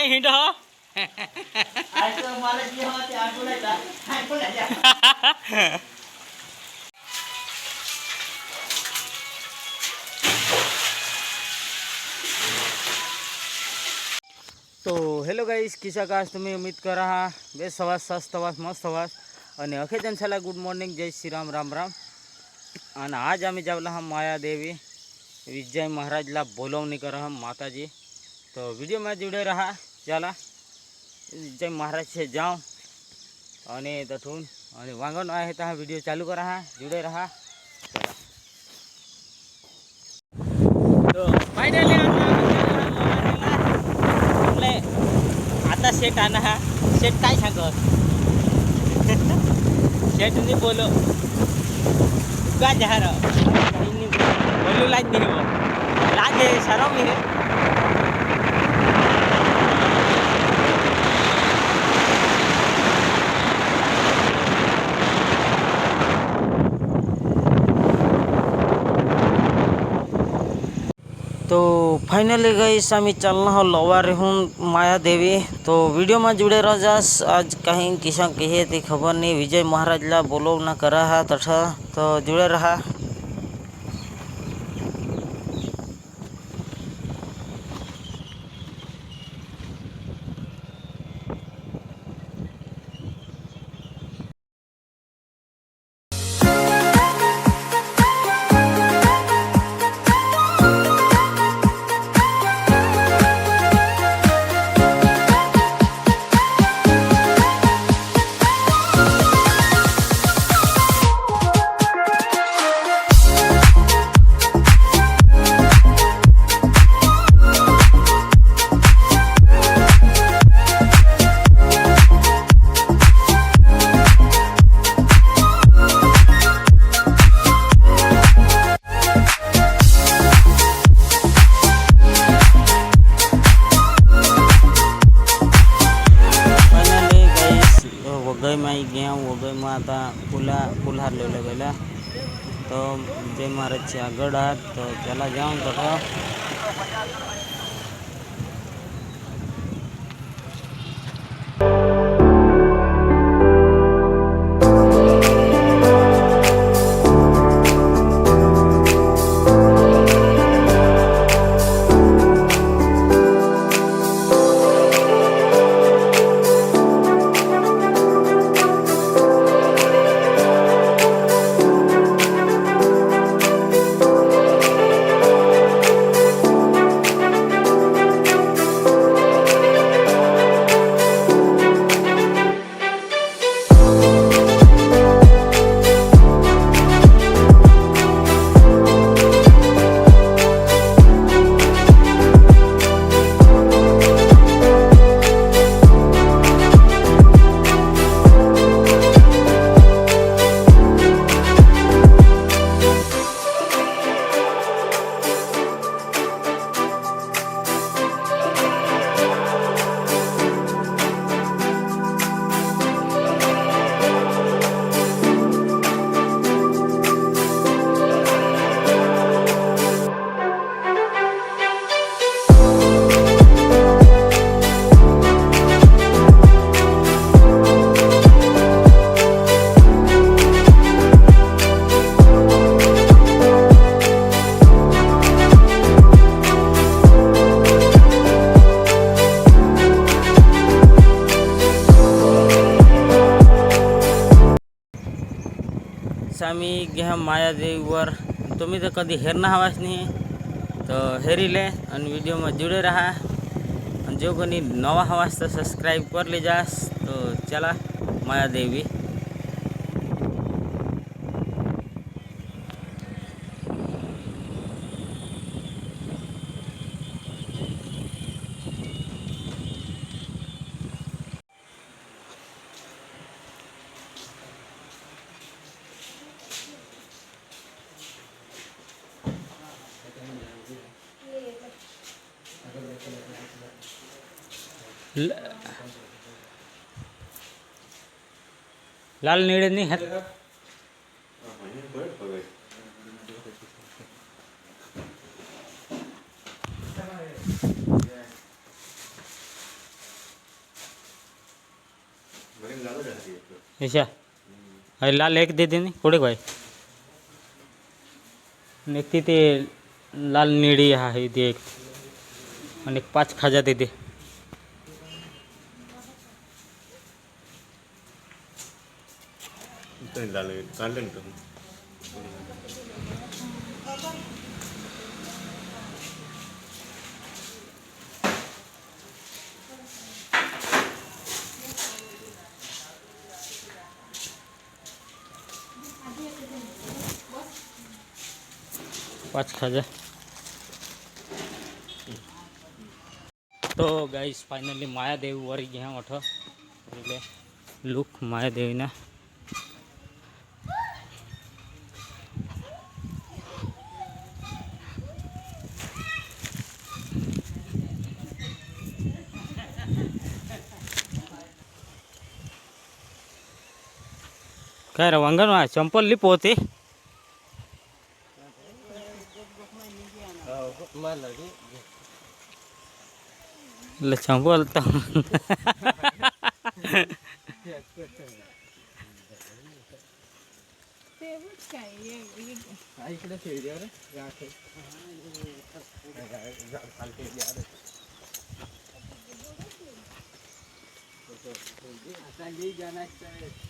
અહીં હિંડો હો. તો હેલો ગાઈસ કિસાકાશ તમે ઉમ્મીદ કર રહા બે સવાસ સસ્ત સવાસ મસ્ત સવાસ. અને અખેજન છેલ્લા ગુડ મોર્નિંગ, જય શ્રી રામ રામ રામ. અને આજ અમે જાવલા હા માયાદેવી વિજય મહારાજલા બોલવની કર હમ માતાજી. તો વિડીયોમાં જોડે રહા चला विजय महाराज से जाऊं અને તઠુન અને વાંગણ आहे तर हा व्हिडिओ चालू करा हा जुड़े रहा चला તો ફાઇનલી आपले आता शेट आणा हा शेट काय सांगत शेटनी बोलो का जहार बोलू लाज नाही हो लाज आहे शरम आहे फाइनली गई आम्ही चलना हो लोवा रेहून माया देवी तो वीडियो में जुड़े रह जास आज कहीं किसा कहे थी खबर नहीं विजय महाराज ला बोलो ना करा है तथा गई माई गेहूँ वो गई माता कुल्हा कुल्हार ले ले। गई तो जे मारे आगे तो चला जाऊँ तो आज वर। तुम्हें तो कभी तो हेरना हवास नहीं तो हेरी ले हेरिले वीडियो में जुडे रहा। जो कोई नवा हवास तो सब्सक्राइब कर ले जास। तो चला मायादेवी લાલ નીડે નહીં હાથ ऐसा अरे लाल एक दे देनी पुढे भाई आणि एक तिथे लाल निळी आहे ती एक आणि एक पाच खाजा दे दे ఇష్టం ఇలా కంటెంట్ पाँच खजा तो गाइस फाइनली मायादेव वर लुक मायादेवी ना। సరే వంగను చెంపల్లి పోతే ఇలా చంప వెళ్తాం जाना चाहिए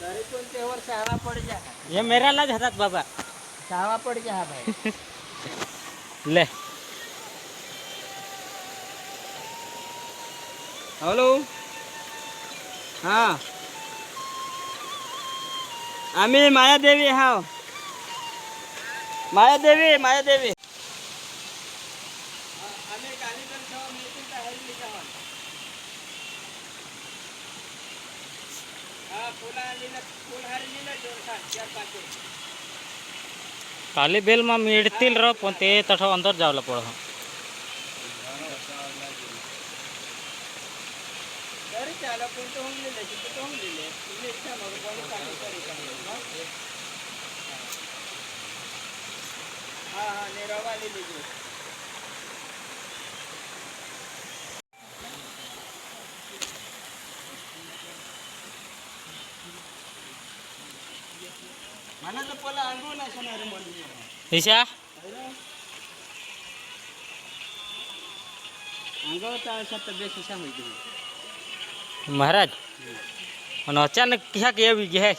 ઘરે કોઈ તહેવાર સાવા પડ જા એ મેરાલા જ હતા બાબા. સાવા પડ જા ભાઈ. લે. હલો. હા. આમી માયાદેવી હા. માયાદેવી માયાદેવી. કાલી બેલમાં મેળતી રહો પણ તે તઠો અંદર જાવલા પડે હા હા ને રવા લીધી મને તો પેલા આંગો નાખનારે મળ્યું ઈશા? આંગો તો સત્તર બે ખિસ્સા હોય ગયું. મહારાજ અને અચાનક ક્યાં કે આવી ગયા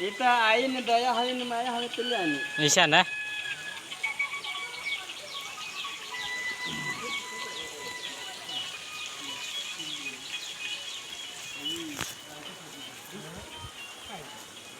એ તો આવીને દયા હોય ને માયા હવે પેલા ઈશા ને?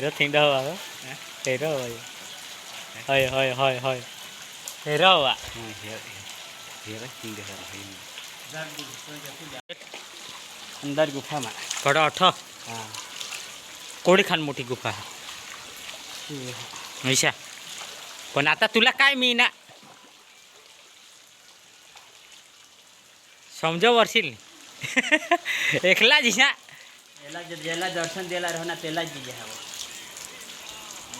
હેરો થીંડો આવે હેરો હોય હોય હોય હોય હોય હેરો વા અંદર ગુફામાં ઘડો અઠો કોડી ખાન મોટી ગુફા ऐसा पण आता तुला काय मिळणार समजव वरशील एकला जिशा याला ज्याला दर्शन द्यायला राहणार त्यालाच जिजा हवं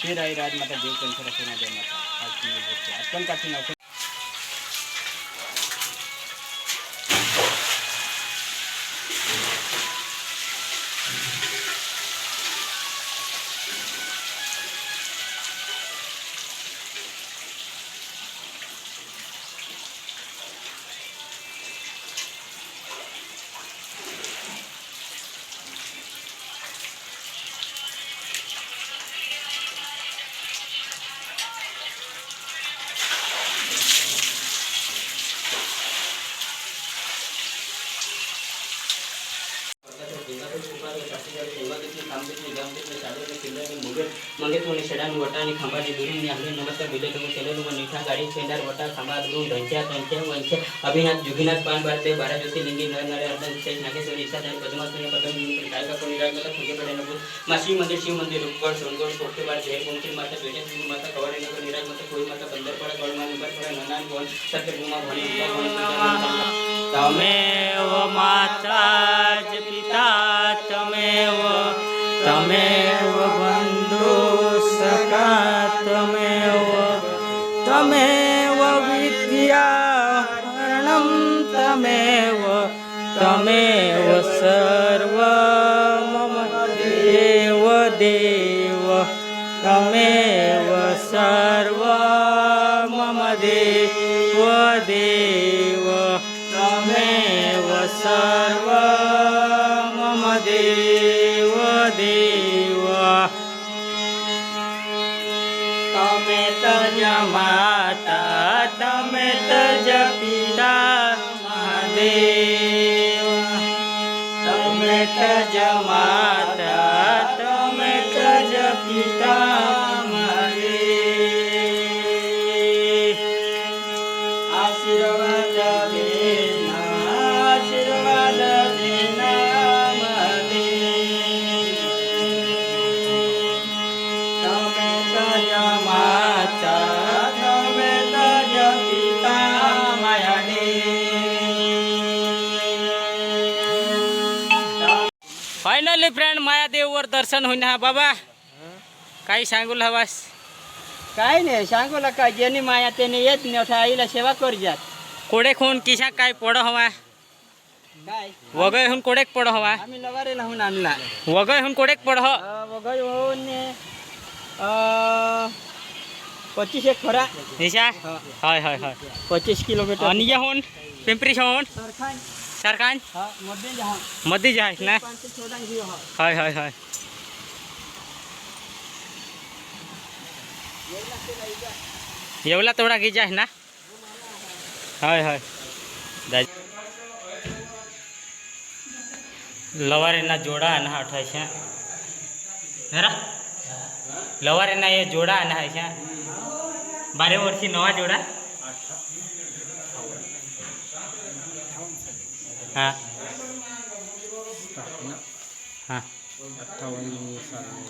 श्री आई राजमाता देव कंसर सेना जय माता आज तुम्ही बोलते आपण काठी नमस्कार विजय कमी चॅनल व निठा गाडी शेंडार वटा समागृह धनच्या तंच्या वंश अभिनाथ जुगीनाथ पान भारते बारा ज्योती लिंगी नर नरे अर्धन विशेष नागेश्वर इच्छा धन पद्मासून पद्म कायका कोणी रागला पूजे पडे नको माशी मंदिर शिव मंदिर रूपगड सोनगड कोकटेवाड जय कोमती माता बेटे शिव माता कवाडे नगर निराज माता कोळी माता बंदरपाडा गडमा निंबरपाडा ननान गोल सत्यभूमा भोले तमेव माता पिता तमेव तमेव તમેવ વિદ્યાહરણમ તમેવ તમેવ સર્વ મમ દેવ દેવ તમેવ સર્વ મમ દેવ દેવ તમેવ સર્વ મમ દેવ દેવ તમે તજ માતા તમે તજ પિતા મહાદેવ તમે તજ માતા दर्शन होईन हा बाबा काही सांगूल हवास काय नाही सांगू का जेनी माया त्याने येत नाही आईला सेवा कर जात कोडे खून किशा काय पड हवा काय वगय हुन कोडेक पड हवा आम्ही लवारे लावून आणला वगय हुन कोडेक पड ह वगैरे होऊन पच्चीस एक खरा निशा हय हय हय पच्चीस किलोमीटर आणि ये हुन पिंपरी शहून सरखान सरकान हा मध्ये जहा मध्ये जे आहेस ना पाच ते सोळा घेऊ हा हय हय हय येवला थोडा घे आहे ना हय हय दा લવારેના જોડા અને અઠાય છે હેરા લવારેના એ જોડા અને છે બારે વર્ષથી નવા જોડા હા હા अठ्ठावन्न साल